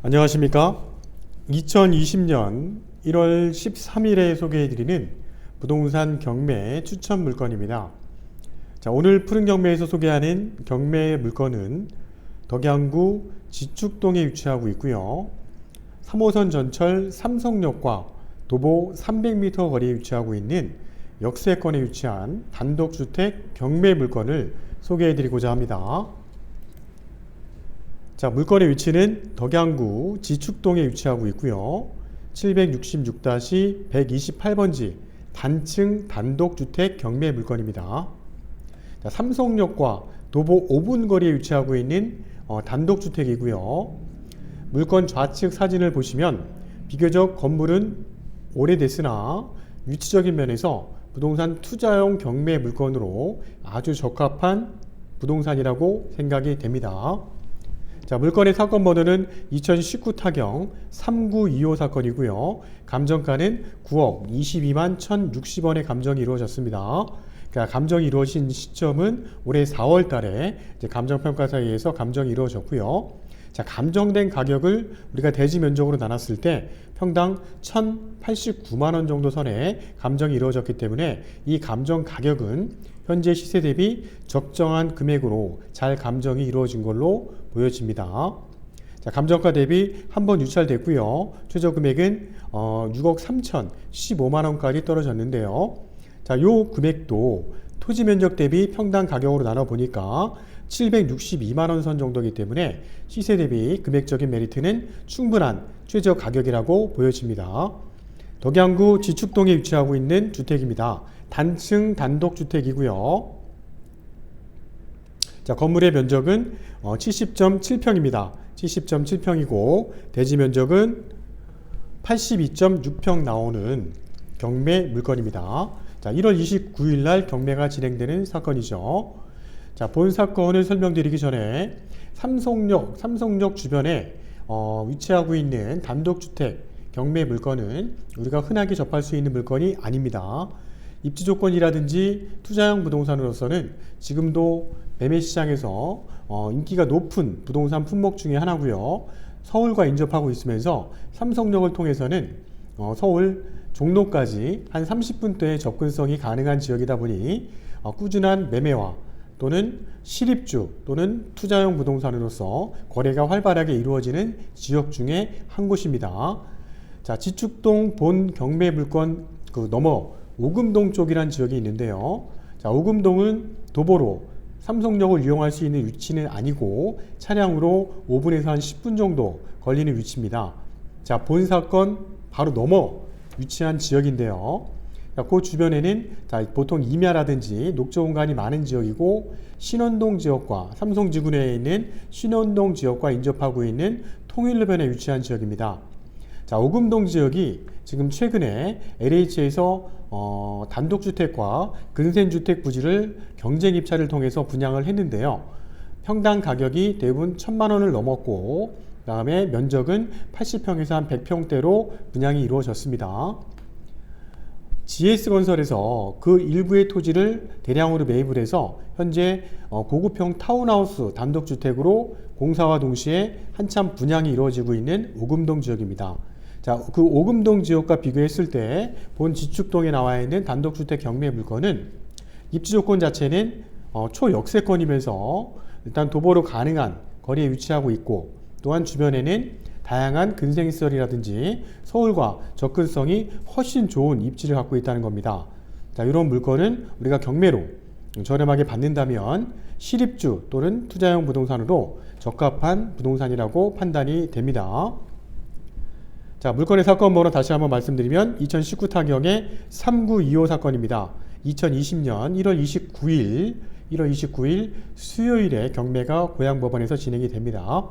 안녕하십니까? 2020년 1월 13일에 소개해드리는 부동산 경매 추천 물건입니다. 자, 오늘 푸른 경매에서 소개하는 경매 물건은 덕양구 지축동에 위치하고 있고요. 3호선 전철 삼성역과 도보 300m 거리에 위치하고 있는 역세권에 위치한 단독주택 경매 물건을 소개해드리고자 합니다. 자, 물건의 위치는 덕양구 지축동에 위치하고 있고요. 766-128번지 단층 단독주택 경매 물건입니다. 자, 삼성역과 도보 5분 거리에 위치하고 있는 어, 단독주택이고요. 물건 좌측 사진을 보시면 비교적 건물은 오래됐으나 위치적인 면에서 부동산 투자용 경매 물건으로 아주 적합한 부동산이라고 생각이 됩니다. 자, 물건의 사건 번호는 2019 타경 3925 사건이고요. 감정가는 9억 22만 1,060원의 감정이 이루어졌습니다. 그러니까 감정이 이루어진 시점은 올해 4월 달에 감정평가사에서 감정이 이루어졌고요. 자, 감정된 가격을 우리가 대지 면적으로 나눴을 때 평당 1,089만 원 정도 선에 감정이 이루어졌기 때문에 이 감정 가격은 현재 시세 대비 적정한 금액으로 잘 감정이 이루어진 걸로 보여집니다. 자, 감정가 대비 한 번 유찰됐고요. 최저 금액은 어, 6억 3천 15만 원까지 떨어졌는데요. 자, 요 금액도 토지 면적 대비 평당 가격으로 나눠 보니까 762만 원 선 정도이기 때문에 시세 대비 금액적인 메리트는 충분한 최저 가격이라고 보여집니다. 덕양구 지축동에 위치하고 있는 주택입니다. 단층 단독 주택이고요. 자, 건물의 면적은 어, 70.7평입니다. 70.7평이고 대지 면적은 82.6평 나오는 경매 물건입니다. 자, 1월 29일 날 경매가 진행되는 사건이죠. 자, 본 사건을 설명드리기 전에 삼성역, 삼성역 주변에 어, 위치하고 있는 단독주택 경매 물건은 우리가 흔하게 접할 수 있는 물건이 아닙니다. 입지 조건이라든지 투자형 부동산으로서는 지금도 매매 시장에서 어, 인기가 높은 부동산 품목 중에 하나고요. 서울과 인접하고 있으면서 삼성역을 통해서는 어, 서울 종로까지 한 30분대의 접근성이 가능한 지역이다 보니 어, 꾸준한 매매와 또는 실입주 또는 투자용 부동산으로서 거래가 활발하게 이루어지는 지역 중에 한 곳입니다. 자, 지축동 본 경매 물건 그 넘어 오금동 쪽이란 지역이 있는데요. 자, 오금동은 도보로 삼성역을 이용할 수 있는 위치는 아니고 차량으로 5분에서 한 10분 정도 걸리는 위치입니다. 자, 본 사건 바로 넘어 위치한 지역인데요. 자, 그 주변에는 자, 보통 임야라든지 녹조 공간이 많은 지역이고 신원동 지역과 삼성지구내에 있는 신원동 지역과 인접하고 있는 통일로변에 위치한 지역입니다. 자, 오금동 지역이 지금 최근에 LH에서 어, 단독주택과 근센주택 부지를 경쟁 입찰을 통해서 분양을 했는데요. 평당 가격이 대부분 천만 원을 넘었고, 그 다음에 면적은 80평에서 한 100평대로 분양이 이루어졌습니다. GS건설에서 그 일부의 토지를 대량으로 매입을 해서 현재 어, 고급형 타운하우스 단독주택으로 공사와 동시에 한참 분양이 이루어지고 있는 오금동 지역입니다. 자, 그 오금동 지역과 비교했을 때 본 지축동에 나와 있는 단독주택 경매 물건은 입지 조건 자체는 어, 초역세권이면서 일단 도보로 가능한 거리에 위치하고 있고 또한 주변에는 다양한 근생시설이라든지 서울과 접근성이 훨씬 좋은 입지를 갖고 있다는 겁니다. 자, 이런 물건은 우리가 경매로 저렴하게 받는다면 실입주 또는 투자용 부동산으로 적합한 부동산이라고 판단이 됩니다. 자, 물건의 사건 번호 다시 한번 말씀드리면 2019 타경의 3925 사건입니다. 2020년 1월 29일 1월 29일 수요일에 경매가 고양법원에서 진행이 됩니다.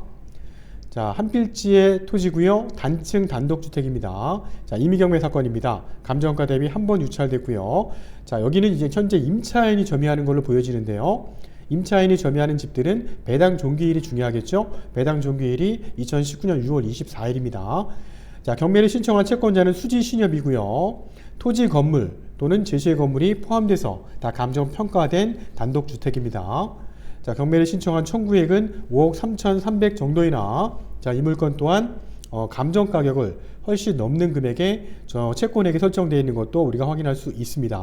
자, 한 필지의 토지고요. 단층 단독주택입니다. 자, 임의경매 사건입니다. 감정가 대비 한 번 유찰됐고요. 자, 여기는 이제 현재 임차인이 점유하는 걸로 보여지는데요. 임차인이 점유하는 집들은 배당 종기일이 중요하겠죠. 배당 종기일이 2019년 6월 24일입니다. 자, 경매를 신청한 채권자는 수지 신협이고요. 토지 건물 또는 제시의 건물이 포함돼서 다 감정 평가된 단독 주택입니다. 자, 경매를 신청한 청구액은 5억 3,300 정도이나 자, 자, 이 물건 또한 어, 감정 가격을 훨씬 넘는 금액에 저 채권액이 설정되어 있는 것도 우리가 확인할 수 있습니다.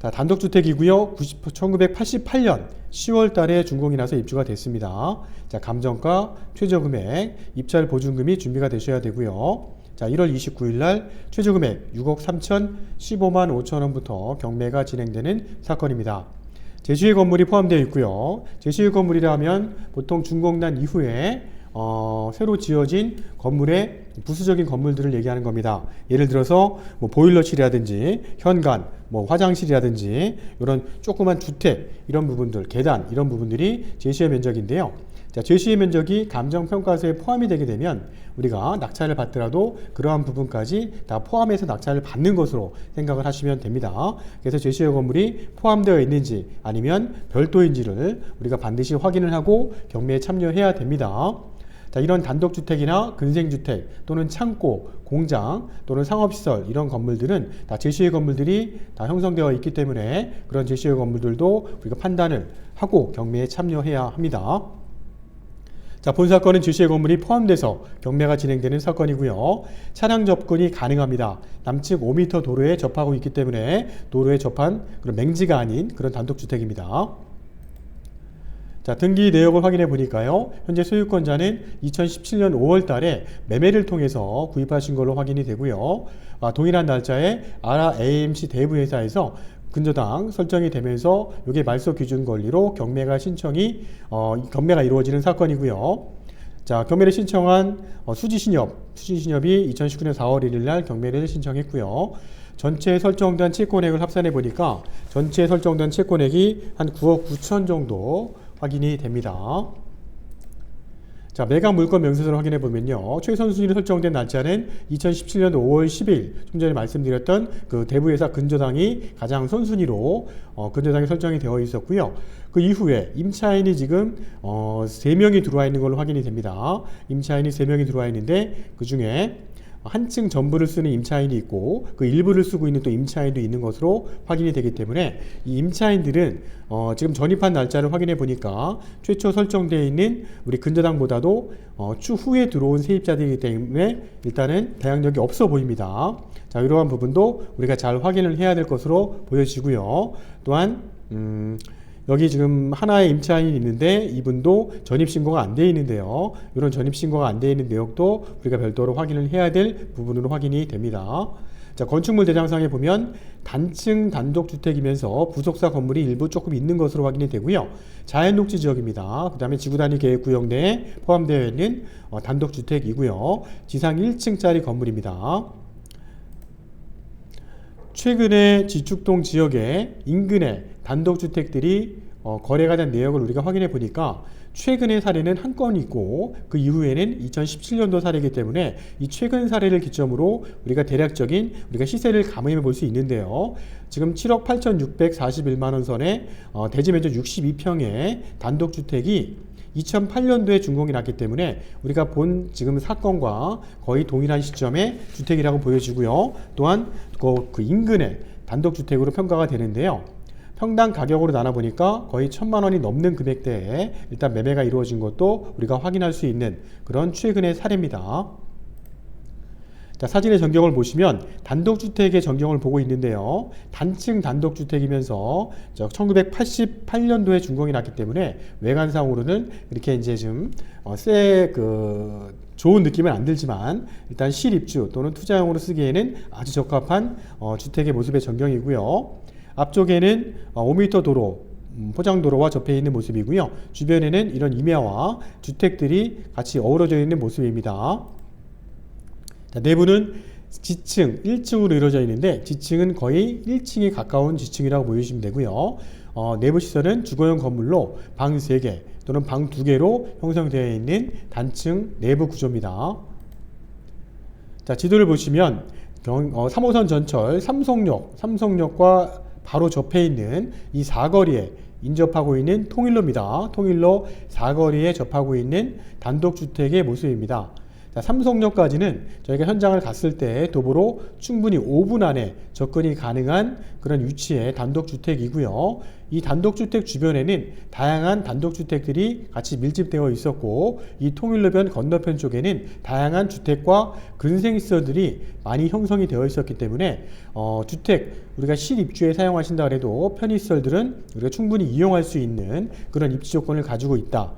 자, 단독주택이고요. 90, 1988년 10월 달에 준공이 나서 입주가 됐습니다. 자, 감정가, 최저금액, 입찰 보증금이 준비가 되셔야 되고요. 자, 1월 29일 날 최저금액 6억 3천 15만 5천 원부터 경매가 진행되는 사건입니다. 제시의 건물이 포함되어 있고요. 제시의 건물이라 하면 보통 준공난 이후에 어, 새로 지어진 건물의 부수적인 건물들을 얘기하는 겁니다. 예를 들어서 뭐 보일러실이라든지 현관, 뭐 화장실이라든지 이런 조그만 주택 이런 부분들, 계단 이런 부분들이 제시의 면적인데요. 자, 제시의 면적이 감정평가서에 포함이 되게 되면 우리가 낙찰을 받더라도 그러한 부분까지 다 포함해서 낙찰을 받는 것으로 생각을 하시면 됩니다. 그래서 제시의 건물이 포함되어 있는지 아니면 별도인지를 우리가 반드시 확인을 하고 경매에 참여해야 됩니다. 자, 이런 단독주택이나 근생주택 또는 창고, 공장 또는 상업시설 이런 건물들은 다 제시의 건물들이 다 형성되어 있기 때문에 그런 제시의 건물들도 우리가 판단을 하고 경매에 참여해야 합니다. 자, 본 사건은 제시의 건물이 포함돼서 경매가 진행되는 사건이고요. 차량 접근이 가능합니다. 남측 5m 도로에 접하고 있기 때문에 도로에 접한 그런 맹지가 아닌 그런 단독주택입니다. 자, 등기 내역을 확인해 보니까요. 현재 소유권자는 2017년 5월 달에 매매를 통해서 구입하신 걸로 확인이 되고요. 아, 동일한 날짜에 아라 AMC 대부 회사에서 근저당 설정이 되면서 이게 말소 기준 권리로 경매가 신청이 어, 경매가 이루어지는 사건이고요. 자, 경매를 신청한 어, 수지신협, 수지신협이 2019년 4월 1일 날 경매를 신청했고요. 전체 설정된 채권액을 합산해 보니까 전체 설정된 채권액이 한 9억 9천 정도 확인이 됩니다. 자, 매각 물건 명세서를 확인해 보면요. 최선 순위로 설정된 날짜는 2017년 5월 10일, 좀 전에 말씀드렸던 그 대부회사 근저당이 가장 선순위로 어, 근저당이 설정이 되어 있었고요. 그 이후에 임차인이 지금 어, 3명이 들어와 있는 걸로 확인이 됩니다. 임차인이 3명이 들어와 있는데 그 중에 한층 전부를 쓰는 임차인이 있고 그 일부를 쓰고 있는 또 임차인도 있는 것으로 확인이 되기 때문에 이 임차인들은 어 지금 전입한 날짜를 확인해 보니까 최초 설정되어 있는 우리 근저당보다도 어 추후에 들어온 세입자들이기 때문에 일단은 대항력이 없어 보입니다. 자 이러한 부분도 우리가 잘 확인을 해야 될 것으로 보여지고요. 또한 음 여기 지금 하나의 임차인이 있는데 이분도 전입신고가 안 돼 있는데요. 이런 전입신고가 안 돼 있는 내역도 우리가 별도로 확인을 해야 될 부분으로 확인이 됩니다. 자, 건축물 대장상에 보면 단층 단독주택이면서 부속사 건물이 일부 조금 있는 것으로 확인이 되고요. 자연녹지 지역입니다. 그 다음에 지구단위 계획구역 내에 포함되어 있는 어, 단독주택이고요. 지상 1층짜리 건물입니다. 최근에 지축동 지역의 인근에 단독주택들이 어, 거래가 된 내역을 우리가 확인해 보니까 최근의 사례는 한 건 있고 그 이후에는 2017년도 사례이기 때문에 이 최근 사례를 기점으로 우리가 대략적인 우리가 시세를 가늠해 볼 수 있는데요. 지금 7억 8,641만 원 선에 어, 대지 면적 62평의 단독주택이 2008년도에 준공이 났기 때문에 우리가 본 지금 사건과 거의 동일한 시점의 주택이라고 보여지고요. 또한 그, 그 인근에 단독주택으로 평가가 되는데요. 평당 가격으로 나눠보니까 거의 천만 원이 넘는 금액대에 일단 매매가 이루어진 것도 우리가 확인할 수 있는 그런 최근의 사례입니다. 자, 사진의 전경을 보시면 단독주택의 전경을 보고 있는데요. 단층 단독주택이면서 1988년도에 준공이 났기 때문에 외관상으로는 이렇게 이제 좀 어, 세그 좋은 느낌은 안 들지만 일단 실입주 또는 투자용으로 쓰기에는 아주 적합한 어, 주택의 모습의 전경이고요. 앞쪽에는 5m 어, 도로, 음, 포장도로와 접해 있는 모습이고요. 주변에는 이런 임야와 주택들이 같이 어우러져 있는 모습입니다. 자, 내부는 지층 1층으로 이루어져 있는데 지층은 거의 1층에 가까운 지층이라고 보시면 되고요. 어, 내부 시설은 주거용 건물로 방 3개 또는 방 2개로 형성되어 있는 단층 내부 구조입니다. 자, 지도를 보시면 경, 어, 3호선 전철 삼성역, 삼성역과 바로 접해 있는 이 사거리에 인접하고 있는 통일로입니다. 통일로 사거리에 접하고 있는 단독주택의 모습입니다. 자, 삼성역까지는 저희가 현장을 갔을 때 도보로 충분히 5분 안에 접근이 가능한 그런 위치의 단독주택이고요. 이 단독주택 주변에는 다양한 단독주택들이 같이 밀집되어 있었고 이 통일로변 건너편 쪽에는 다양한 주택과 근생시설들이 많이 형성이 되어 있었기 때문에 어, 주택 우리가 실입주에 사용하신다 그래도 편의시설들은 우리가 충분히 이용할 수 있는 그런 입지 조건을 가지고 있다.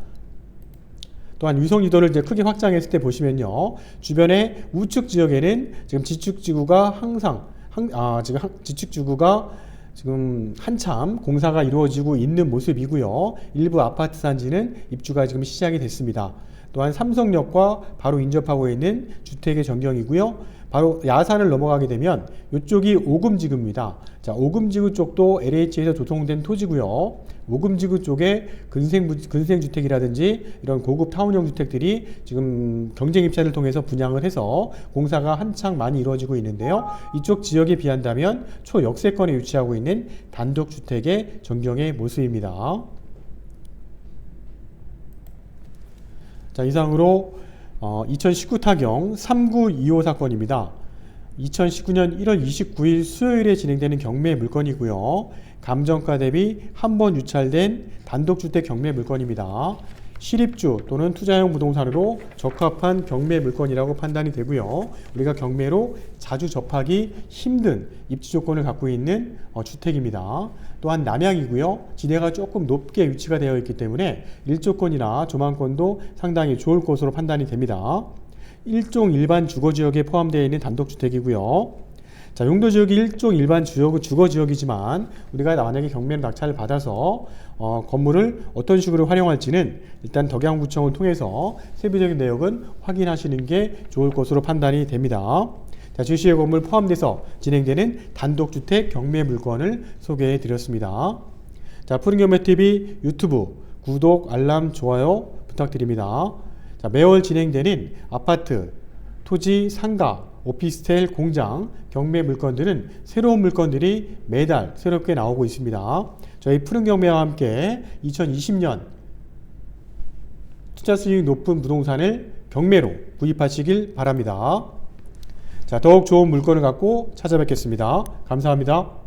또한 위성 유도를 이제 크게 확장했을 때 보시면요. 주변의 우측 지역에는 지금 지축 지구가 항상 항, 아, 지금 항- 지축 지구가 지금 한참 공사가 이루어지고 있는 모습이고요. 일부 아파트 단지는 입주가 지금 시작이 됐습니다. 또한 삼성역과 바로 인접하고 있는 주택의 전경이고요. 바로 야산을 넘어가게 되면 이쪽이 오금지구입니다. 자, 오금지구 쪽도 LH에서 조성된 토지고요. 오금지구 쪽에 근생 근생 주택이라든지 이런 고급 타운형 주택들이 지금 경쟁 입찰을 통해서 분양을 해서 공사가 한창 많이 이루어지고 있는데요. 이쪽 지역에 비한다면 초역세권에 위치하고 있는 단독 주택의 전경의 모습입니다. 자, 이상으로 어, 2019 타경 3925 사건입니다. 2019년 1월 29일 수요일에 진행되는 경매 물건이고요. 감정가 대비 한 번 유찰된 단독주택 경매 물건입니다. 실입주 또는 투자형 부동산으로 적합한 경매 물건이라고 판단이 되고요. 우리가 경매로 자주 접하기 힘든 입지 조건을 갖고 있는 어, 주택입니다. 또한 남양이고요. 지대가 조금 높게 위치가 되어 있기 때문에 일조권이나 조망권도 상당히 좋을 것으로 판단이 됩니다. 일종 일반 주거 지역에 포함되어 있는 단독주택이고요. 자, 용도 지역이 일종 일반 주거, 주거 지역이지만 우리가 만약에 경매 낙찰을 받아서 어, 건물을 어떤 식으로 활용할지는 일단 덕양구청을 통해서 세부적인 내역은 확인하시는 게 좋을 것으로 판단이 됩니다. 자, 제시의 건물 포함돼서 진행되는 단독주택 경매 물건을 소개해 드렸습니다. 자, 푸른경매TV 유튜브 구독, 알람, 좋아요 부탁드립니다. 자, 매월 진행되는 아파트, 토지, 상가, 오피스텔, 공장, 경매 물건들은 새로운 물건들이 매달 새롭게 나오고 있습니다. 저희 푸른 경매와 함께 2020년 투자 수익 높은 부동산을 경매로 구입하시길 바랍니다. 자, 더욱 좋은 물건을 갖고 찾아뵙겠습니다. 감사합니다.